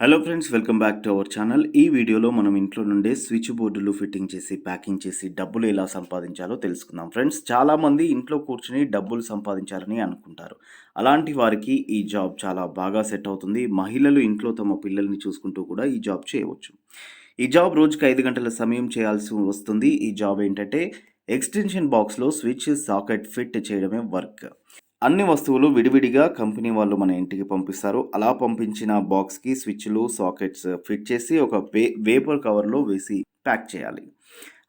Hello friends welcome back to our channel ఈ వీడియోలో మనం ఇంట్లో నుండే స్విచ్ బోర్డులు ఫిట్టింగ్ చేసి ప్యాకింగ్ చేసి డబ్బులు ఎలా సంపాదించాలో తెలుసుకుందాం ఫ్రెండ్స్ చాలామంది ఇంట్లో కూర్చుని డబ్బులు సంపాదించాలని అనుకుంటారు. అలాంటి వారికి ఈ జాబ్ చాలా బాగా సెట్ అవుతుంది. మహిళలు ఇంట్లో తమ పిల్లల్ని చూసుకుంటూ కూడా ఈ జాబ్ చేయవచ్చు. ఈ జాబ్ రోజుకి ఐదు గంటల సమయం చేయాల్సి వస్తుంది. ఈ జాబ్ ఏంటంటే ఎక్స్టెన్షన్ బాక్స్లో స్విచ్ సాకెట్ ఫిట్ చేయడమే వర్క్. అన్ని వస్తువులు విడివిడిగా కంపెనీ వాళ్ళు మన ఇంటికి పంపిస్తారు. అలా పంపించిన బాక్స్కి స్విచ్లు సాకెట్స్ ఫిట్ చేసి ఒక వే వేపర్ కవర్లో వేసి ప్యాక్ చేయాలి.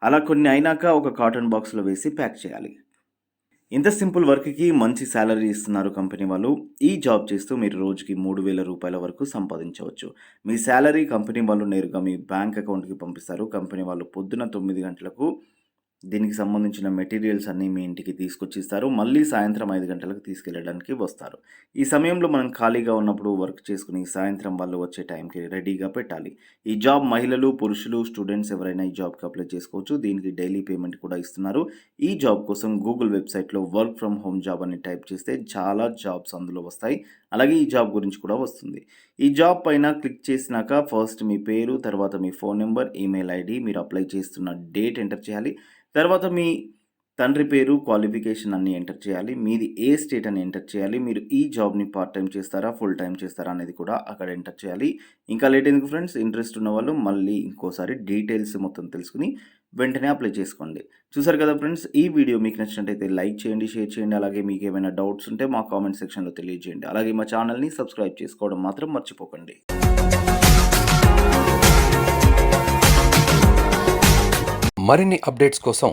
అలా కొన్ని అయినాక ఒక కాటన్ బాక్స్లో వేసి ప్యాక్ చేయాలి. ఇంత సింపుల్ వర్క్కి మంచి శాలరీ ఇస్తున్నారు కంపెనీ వాళ్ళు. ఈ జాబ్ చేస్తూ మీరు రోజుకి మూడు వేల రూపాయల వరకు సంపాదించవచ్చు. మీ శాలరీ కంపెనీ వాళ్ళు నేరుగా మీ బ్యాంక్ అకౌంట్కి పంపిస్తారు. కంపెనీ వాళ్ళు పొద్దున తొమ్మిది గంటలకు దీనికి సంబంధించిన మెటీరియల్స్ అన్నీ మీ ఇంటికి తీసుకొచ్చి ఇస్తారు మళ్ళీ సాయంత్రం ఐదు గంటలకు తీసుకెళ్ళడానికి వస్తారు. ఈ సమయంలో మనం ఖాళీగా ఉన్నప్పుడు వర్క్ చేసుకుని సాయంత్రం వాళ్ళు వచ్చే టైంకి రెడీగా పెట్టాలి. ఈ జాబ్ మహిళలు పురుషులు స్టూడెంట్స్ ఎవరైనా ఈ జాబ్కి అప్లై చేసుకోవచ్చు. దీనికి డైలీ పేమెంట్ కూడా ఇస్తున్నారు. ఈ జాబ్ కోసం గూగుల్ వెబ్సైట్లో వర్క్ ఫ్రమ్ హోమ్ జాబ్ అని టైప్ చేస్తే చాలా జాబ్స్ అందులో వస్తాయి. అలాగే ఈ జాబ్ గురించి కూడా వస్తుంది. ఈ జాబ్ పైన క్లిక్ చేసినాక ఫస్ట్ మీ పేరు తర్వాత మీ ఫోన్ నెంబర్ ఈమెయిల్ ఐడి మీరు అప్లై చేస్తున్న డేట్ ఎంటర్ చేయాలి. తర్వాత మీ తండ్రి పేరు క్వాలిఫికేషన్ అన్ని ఎంటర్ చేయాలి. మీది ఏ స్టేట్ అని ఎంటర్ చేయాలి. మీరు ఈ జాబ్ని పార్ట్ టైం చేస్తారా ఫుల్ టైం చేస్తారా అనేది కూడా అక్కడ ఎంటర్ చేయాలి. ఇంకా లేట్ ఎందుకు ఫ్రెండ్స్ ఇంట్రెస్ట్ ఉన్న వాళ్ళు మళ్ళీ ఇంకోసారి డీటెయిల్స్ మొత్తం తెలుసుకుని వెంటనే అప్లై చేసుకోండి. చూసారు కదా ఫ్రెండ్స్ ఈ వీడియో మీకు నచ్చినట్టయితే లైక్ చేయండి షేర్ చేయండి. అలాగే మీకు ఏమైనా డౌట్స్ ఉంటే మా కామెంట్ సెక్షన్లో తెలియజేయండి. అలాగే మా ఛానల్ని సబ్స్క్రైబ్ చేసుకోవడం మాత్రం మర్చిపోకండి. మరిన్ని అప్డేట్స్ కోసం